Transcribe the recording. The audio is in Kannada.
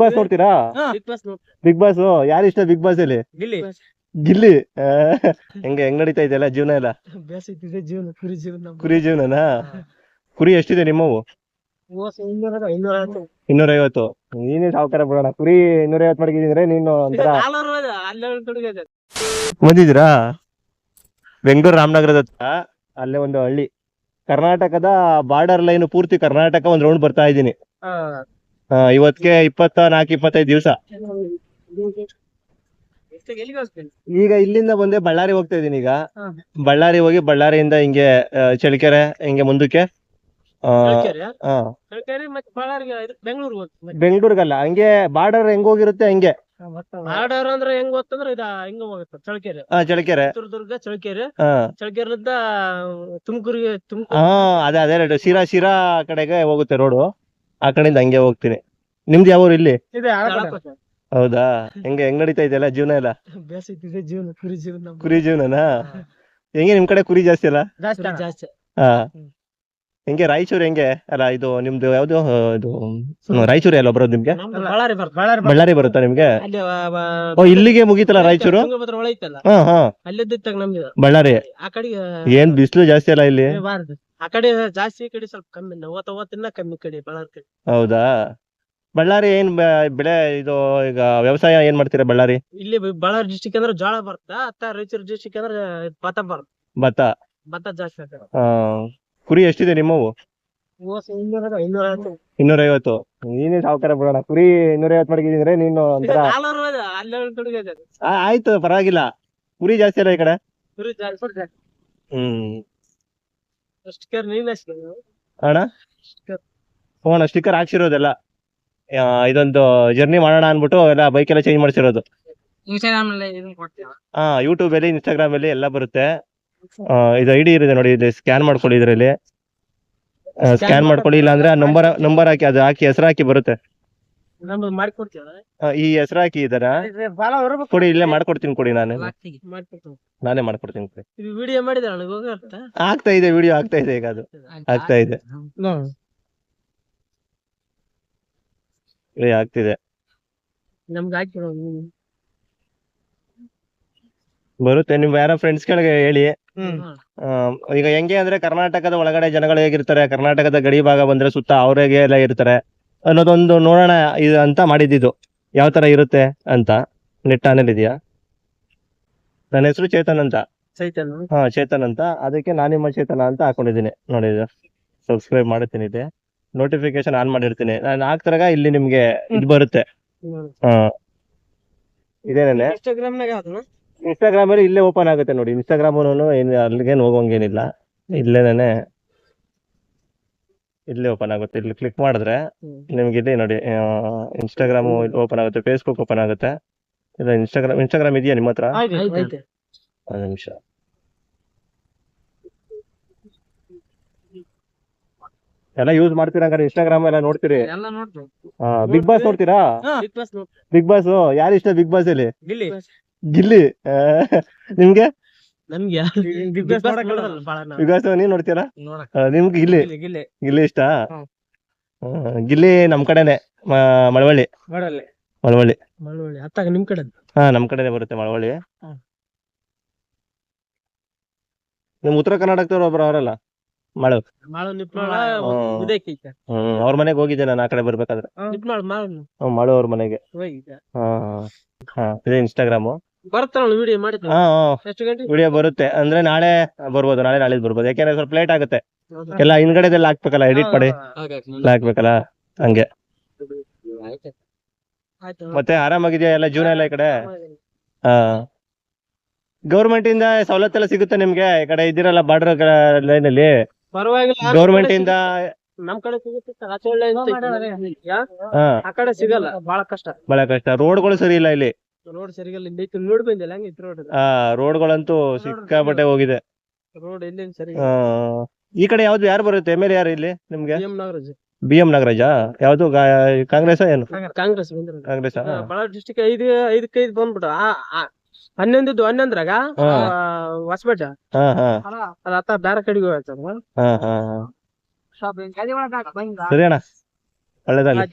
ಬಾಸ್ ನೋಡ್ತೀರಾ? ಬಿಗ್ ಬಾಸ್ ಬಿಗ್ ಬಾಸ್ ಯಾರು ಇಷ್ಟ ಬಿಗ್ ಬಾಸ್ ಅಲ್ಲಿ? ಗಿಲ್ಲಿ. ಹೆಂಗೆ ಹೆಂಗ್ ನಡೀತಾ ಇದೆಯಲ್ಲ ಜೀವನ ಎಲ್ಲ? ಜೀವನ ಕುರಿ ಜೀವನ ಕುರಿ ಜೀವನನಾ? ಕುರಿ ಎಷ್ಟಿದೆ ನಿಮ್ಮವು? ಇನ್ನೂರ ಐವತ್ತು ನೀನೇ ಸಾವುಕಾರ ಬಿಡೋಣ. ಕುರಿ ಇನ್ನೂರ ಐವತ್ತು ಮಡಗಿದ್ರೆ ನೀನು ಒಂಥರ ಬಂದಿದ್ದೀರಾ? ಬೆಂಗಳೂರು ರಾಮನಗರದ ಹತ್ರ ಅಲ್ಲೇ ಒಂದು ಹಳ್ಳಿ. ಕರ್ನಾಟಕದ ಬಾರ್ಡರ್ ಲೈನ್ ಪೂರ್ತಿ ಕರ್ನಾಟಕ ಒಂದ್ ರೌಂಡ್ ಬರ್ತಾ ಇದ್ದೀನಿ. ಇವತ್ತಿಗೆ ಇಪ್ಪತ್ತ ನಾಲ್ಕು ಇಪ್ಪತ್ತೈದು ದಿವಸ. ಈಗ ಇಲ್ಲಿಂದ ಬಂದೆ ಬಳ್ಳಾರಿ ಹೋಗ್ತಾ ಇದೀನಿ ಈಗ. ಬಳ್ಳಾರಿ ಹೋಗಿ ಬಳ್ಳಾರಿಯಿಂದ ಹಿಂಗೆ ಚಳಿಕೆರೆ ಹಿಂಗೆ ಮುಂದಕ್ಕೆ ಬೆಂಗ್ಳೂರ್ಗಲ್ಲ ಹಂಗೆ ಬಾರ್ಡರ್ ಹೆಂಗ್ ಹೋಗಿರುತ್ತೆ ಹಂಗೆ. ಬಾರ್ಡರ್ ಅಂದ್ರೆ ಹೆಂಗ್ ಗೊತ್ತಂದ್ರೆ ಇದ ಹಿಂಗ ಹೋಗುತ್ತೆ ಚಳಕೆರೆ ಆ ಚಳ್ಳಕೆರೆ. ಚಿತ್ರದುರ್ಗ ಚಳಕೆರೆ ಹಾ ಚಳಕೆರೆಲಿದ್ದ ತುಮಕೂರಿಗೆ ತುಮಕೂರು. ಹಾ ಅದೇ ಅದೇ ಶಿರಾ ಶಿರಾ ಕಡೆಗೆ ಹೋಗುತ್ತೆ ರೋಡು. ಆ ಕಡೆಯಿಂದ ಹಂಗೆ ಹೋಗ್ತೀನಿ. ನಿಮ್ದು ಯಾವ ಊರು ಇಲ್ಲಿ? ಇದೆ ಹೌದಾ? ಹೆಂಗೆ ಹೆಂಗ್ ನಡೀತಾ ಇದೆಯಲ್ಲ ಜೀವನ ಎಲ್ಲ? ಜೀವನ ಕುರಿ ಜೀವನ ಕುರಿ ಜೀವನನಾ? ಹೆಂಗೆ ನಿಮ್ ಕಡೆ ಕುರಿ ಜಾಸ್ತಿ ಅಲ್ಲ? ಜಾಸ್ತಿ ಜಾಸ್ತಿ ಹಾ. ಹೆಂಗೆ ರಾಯಚೂರ್ ಹೆಂಗೆ? ಅಲ್ಲ ಇದು ನಿಮ್ದು ಯಾವ್ದು? ಆ, ಇದು ಹ್ಮ್, ರಾಯಚೂರು ಅಲ್ಲ ಬರೋದು ನಿಮ್ಗೆ? ಬಳ್ಳಾರಿ ಬಳ್ಳಾರಿ ಬಳ್ಳಾರಿ ಬರುತ್ತಾ ನಿಮ್ಗೆ? ಅಲ್ಲಿ ಓ ಇಲ್ಲಿಗೆ ಮುಗಿತಲ್ಲ ರಾಯಚೂರು? ತುಂಗಭದ್ರ ಹೊಳೆ ಐತಲ್ಲ? ಹಾ ಹಾ. ಅಲ್ಲಿದ್ದ ನಮ್ಗೆ ಬಳ್ಳಾರಿ. ಆ ಕಡೆಗೆ ಏನ್ ಬಿಸಿಲು ಜಾಸ್ತಿ ಅಲ್ಲ ಇಲ್ಲಿ? ಏ ಬಾರದು. ಆ ಕಡೆ ಜಾಸ್ತಿ ಈ ಕಡೆ ಸ್ವಲ್ಪ ಕಮ್ಮಿ ಓತ ಓತಿನ ಕಮ್ಮಿ ಕಡೆ ಬಳ್ಳಾರಿ ಕಡೆ. ಹೌದಾ? ಬಳ್ಳಾರಿ ಏನ್ ಬೆ- ಬೆಳೆ ಇದು ಈಗ ವ್ಯವಸಾಯ ಏನ್ ಮಾಡ್ತೀರಾ ಬಳ್ಳಾರಿ? ಇಲ್ಲಿ ಬ- ಬಳ್ಳಾರಿ ಡಿಸ್ಟಿಕ್ ಅಂದ್ರೆ ಜೋಳ ಬರುತ್ತಾ ಅತ್ತ ರಾಯಚೂರು ಡಿಸ್ಟಿಕ್ ಅಂದ್ರೆ ಭತ್ತ ಬರುತ್ತೆ ಭತ್ತ. ಭತ್ತ ಜಾಸ್ತಿ ಆಗ್ತದೆ ಆ, ಕುರಿ ಎಷ್ಟಿದೆ ನಿಮ್ಮವು? ಇನ್ನೂರೈವತ್ತು ನೀನೇ ಸಾವುಕಾರ ಬಿಡೋಣ. ಕುರಿ ಇನ್ನೂರೈವತ್ತು ಮಡಗಿದ್ರೆ ನೀನು ಒಂಥರ. ಆ, ಆಯ್ತು ಪರವಾಗಿಲ್ಲ. ಕುರಿ ಜಾಸ್ತಿ ಅಲ್ಲ ಈ ಕಡೆ? ಹ್ಮ್. ಅಣ್ಣ? ಫೋನ್ ಸ್ಟಿಕ್ಕರ್ ಹಾಕ್ಸಿರೋದೆಲ್ಲ. ಆ, ಇದೊಂದು ಜರ್ನಿ ಮಾಡೋಣ ಅನ್ಬಿಟ್ಟು ಎಲ್ಲ ಬೈಕ್ ಎಲ್ಲ ಚೇಂಜ್ ಮಾಡ್ಸಿರೋದು. ಇನ್ಸ್ಟಾಗ್ರಾಮ್ ಅಲ್ಲಿ ಇದನ್ನ ಕೊಡ್ತೀವ ಹಾ ಯೂಟ್ಯೂಬ್ ಅಲ್ಲಿ ಇನ್ಸ್ಟಾಗ್ರಾಮ್ ಅಲ್ಲಿ ಎಲ್ಲ ಬರುತ್ತೆ. ಆ, ಐ ಐಡಿ ಇದೆ ನೋಡಿ ಇಲ್ಲಿ ಸ್ಕ್ಯಾನ್ ಮಾಡ್ಕೊಳ್ಳಿ ಇದರಲ್ಲಿ. ಸ್ಕ್ಯಾನ್ ಮಾಡ್ಕೊಳ್ಳಿ ಇಲ್ಲ ಅಂದ್ರೆ ನಂಬರ್ ನಂಬರ್ ಹಾಕಿ ಅದು ಹಾಕಿ ಹೆಸರು ಹಾಕಿ ಬರುತ್ತೆ. ಆ, ಈ ಹೆಸರು ಹಾಕಿ ಇದರ ಕೊಡಿ ಇಲ್ಲೇ ಮಾಡ್ಕೊಡ್ತೀನಿ ಕೊಡಿ ನಾನು. ನಾನೇ ಮಾಡ್ಕೊಡ್ತೀನಿ ಕೊಡಿ. ಇದು ವಿಡಿಯೋ ಮಾಡಿದ್ರೆ ನನಗೆ ಹೋಗತ್ತ? ಆಗ್ತಾ ಇದೆ ವಿಡಿಯೋ ಆಗ್ತಾ ಇದೆ ಈಗ ಅದು. ಆಗ್ತಾ ಇದೆ. ಏ, ಆಗ್ತಿದೆ. ನಮ್ಗೆ ಬರುತ್ತೆ ನಿಮ್ ಯಾರ ಫ್ರೆಂಡ್ಸ್ ಗಳಿಗೆ ಹೇಳಿ. ಈಗ ಹೆಂಗೆ ಅಂದ್ರೆ ಕರ್ನಾಟಕದ ಒಳಗಡೆ ಜನಗಳು ಹೇಗಿರ್ತಾರೆ ಕರ್ನಾಟಕದ ಗಡಿ ಭಾಗ ಬಂದ್ರೆ ಸುತ್ತ ಅವ್ರಿಗೆ ಎಲ್ಲ ಇರ್ತಾರೆ ಅನ್ನೋದೊಂದು ನೋಡೋಣ ಇದು ಅಂತ ಮಾಡಿದ್ದು ಯಾವ ತರ ಇರುತ್ತೆ ಅಂತ ನೆಟ್ ಆನೇಲ್ ಇದೆಯಾ? ನನ್ನ ಹೆಸರು ಚೇತನ್ ಅಂತ. ಚೇತನ್. ಹಾ ಚೇತನ್ ಅಂತ. ಅದಕ್ಕೆ ನಾನು ನಿಮ್ಮ ಚೇತನ ಅಂತ ಹಾಕೊಂಡಿದ್ದೀನಿ. ನೋಡಿ ಸಬ್ಸ್ಕ್ರೈಬ್ ಮಾಡ್ತೀನಿ ಇದೆ. ನೋಟಿಫಿಕೇಶನ್ ಆನ್ ಮಾಡಿರ್ತೀನಿ. ನಾನು ಹಾಕ್ತಾಗ ಇಲ್ಲಿ ನಿಮ್ಗೆ ಇದು ಬರುತ್ತೆ. ಹಾ. ಇದೇನೇನೆ? ಇನ್ಸ್ಟಾಗ್ರಾಮ್ ಇನ್ಸ್ಟಾಗ್ರಾಮ್ ಅಲ್ಲಿ ಇಲ್ಲೇ ಓಪನ್ ಆಗುತ್ತೆ ನೋಡಿ. ಇನ್ಸ್ಟಾಗ್ರಾಮ್ ಏನು ಅಲ್ಲಿಗೇನು ಹೋಗೋಂಗೇನಿಲ್ಲ. ಇಲ್ಲೇನೆ ಇಲ್ಲೇ ಓಪನ್ ಆಗುತ್ತೆ. ಇಲ್ಲಿ ಕ್ಲಿಕ್ ಮಾಡಿದ್ರೆ ನಿಮ್ಗೆ ಇಲ್ಲಿ ನೋಡಿ ಇನ್ಸ್ಟಾಗ್ರಾಮ್ ಓಪನ್ ಆಗುತ್ತೆ ಫೇಸ್ಬುಕ್ ಓಪನ್ ಆಗುತ್ತೆ. ಇಲ್ಲ ಇನ್ಸ್ಟಾಗ್ರಾಮ್ ಇನ್ಸ್ಟಾಗ್ರಾಮ್ ಇದೆಯಾ ನಿಮ್ಮ ಹತ್ರ? ಒಂದು ನಿಮಿಷ. ಎಲ್ಲ ಯೂಸ್ ಮಾಡ್ತೀರಾ ಹಂಗಾರೆ ಇನ್ಸ್ಟಾಗ್ರಾಮ್ ಎಲ್ಲ ನೋಡ್ತೀರಿ? ಬಿಗ್ ಬಾಸ್ ನೋಡ್ತೀರಾ? ಬಿಗ್ ಬಾಸ್ ನೋಡ್ತೀವಿ. ಬಿಗ್ ಬಾಸ್ ಯಾರು ಇಷ್ಟ ಬಿಗ್ ಬಾಸ್ ಅಲ್ಲಿ ಗಿಲ್ಲಿ. ನಿಮ್ಗೆ? ಬಿಗ್ ನಾವು. ನೋಡ್ತೀರಾ ನಿಮ್ಗೆ ಗಿಲ್ಲಿ. ಗಿಲ್ಲಿ ಗಿಲ್ಲಿ. ಗಿಲ್ಲಿ ಇಷ್ಟ. ಗಿಲ್ಲಿ ನಮ್ ಕಡೆನೆ. ಮಳವಳ್ಳಿ. ಮಳವಳ್ಳಿ. ಮಳವಳ್ಳಿ. ಅತ್ತಾಗ ನಿಮ್ ಕಡೆ ಹಾ ನಮ್ ಕಡೆನೆ ಬರುತ್ತೆ ಮಳವಳ್ಳಿ. ನಿಮ್ ಉತ್ತರ ಕರ್ನಾಟಕದವ್ರು ಒಬ್ರು ಅವರಲ್ಲ? ಮಳು. ಹ್ಮ್. ಅವ್ರ ಮನೆಗೆ ಹೋಗಿದ್ದೆ ನಾನು ಆ ಕಡೆ ಬರ್ಬೇಕಾದ್ರೆ. ಮಾಳು. ಅವ್ರ ಮನೆಗೆ. ಹಾ ಇದೆ ಇನ್ಸ್ಟಾಗ್ರಾಮು ವಿಡಿಯೋ ಹಾ ಹಾ. ಎಷ್ಟು ಗಂಟೆ? ವಿಡಿಯೋ ಬರುತ್ತೆ. ಅಂದ್ರೆ ನಾಳೆ ಬರ್ಬೋದು ನಾಳೆ ನಾಳೆ ಬರ್ಬೋದು. ಯಾಕೆಂದ್ರೆ ಸ್ವಲ್ಪ ಲೇಟ್ ಆಗುತ್ತೆ. ಎಲ್ಲ ಹಿಂದ್ಗಡೆದೆಲ್ಲ ಹಾಕ್ಬೇಕಲ್ಲ ಎಡಿಟ್ ಮಾಡಿ? ಎಲ್ಲ ಹಾಕ್ಬೇಕಲ್ಲ? ಹಂಗೆ. ಮತ್ತೆ ಆರಾಮಾಗಿದ್ಯಾ ಎಲ್ಲ ಜೀವನ ಎಲ್ಲ ಈ ಕಡೆ? ಹಾ. ಗೌರ್ಮೆಂಟ್ ಇಂದ ಸವಲತ್ತೆಲ್ಲ ಸಿಗುತ್ತೆ ನಿಮ್ಗೆ? ಈ ಕಡೆ ಇದ್ದೀರಲ್ಲ ಬಾರ್ಡರ್ ಲೈನ್ ಅಲ್ಲಿ ಪರವಾಗಿಲ್ಲ. ಗೌರ್ಮೆಂಟ್ ಇಂದ ನಮ್ ಕಡೆ ಸಿಗುತ್ತೆ. ಆಚೆ ಒಳ್ಳೆ ಐತೆ. ಯಾ? ಹಾ. ಆ ಕಡೆ ಸಿಗಲ್ಲ. ಬಹಳ ಕಷ್ಟ. ಬಹಳ ಕಷ್ಟ. ರೋಡ್ಗಳು ಸರಿ ಇಲ್ಲ ಇಲ್ಲಿ. ರೋಡ್ ಸರಿಗಲ್ಲ ಇಲ್ಲಿ ರೋಡ್ ನೋಡಿ ಬಂದಿಲ್ಲ ಹಂಗಿತ್ತು ರೋಡ್ ಆ ರೋಡ್ಗಳಂತೂ ಸಿಕ್ಕಾಪಟ್ಟೆ ಹೋಗಿದೆ. ರೋಡ್ ಎಲ್ಲಿ ಸರಿ ಆ, ಈ ಕಡೆ ಯಾವ್ದು ಯಾರು ಬರುತ್ತೆ? ಎಂ ಎಲ್ ಯಾರು ಇಲ್ಲಿ ನಿಮ್ಗೆ? M Nagaraj. B M Nagaraja? ಯಾವ್ದು ಗಾ- ಕಾಂಗ್ರೆಸ್ ಏನು? ಕಾಂಗ್ರೆಸ್ ಕಾಂಗ್ರೆಸ್ ಬಳ್ಳಾರಿ ಡಿಸ್ಟಿಕ್ ಐದು ಐದಕ್ಕೆ ಐದು ಬಂದ್ಬಿಟ್ಟು ಆ- ಆ- ಹನ್ನೊಂದಿದ್ದು ಹನ್ನೊಂದ್ರಾಗ ಹಾ. ಹೊಸಪೇಟ. ಹಾ ಹಾ. ಅದ ಅತ್ತ ಬೇರೆ ಕಡೆಗೆ ಹೋಗ್ತದ ಹಾ ಹಾ ಹಾ. ಸರಿ ಅಣ್ಣ. ಒಳ್ಳೇದಾಗ್ಲಿ.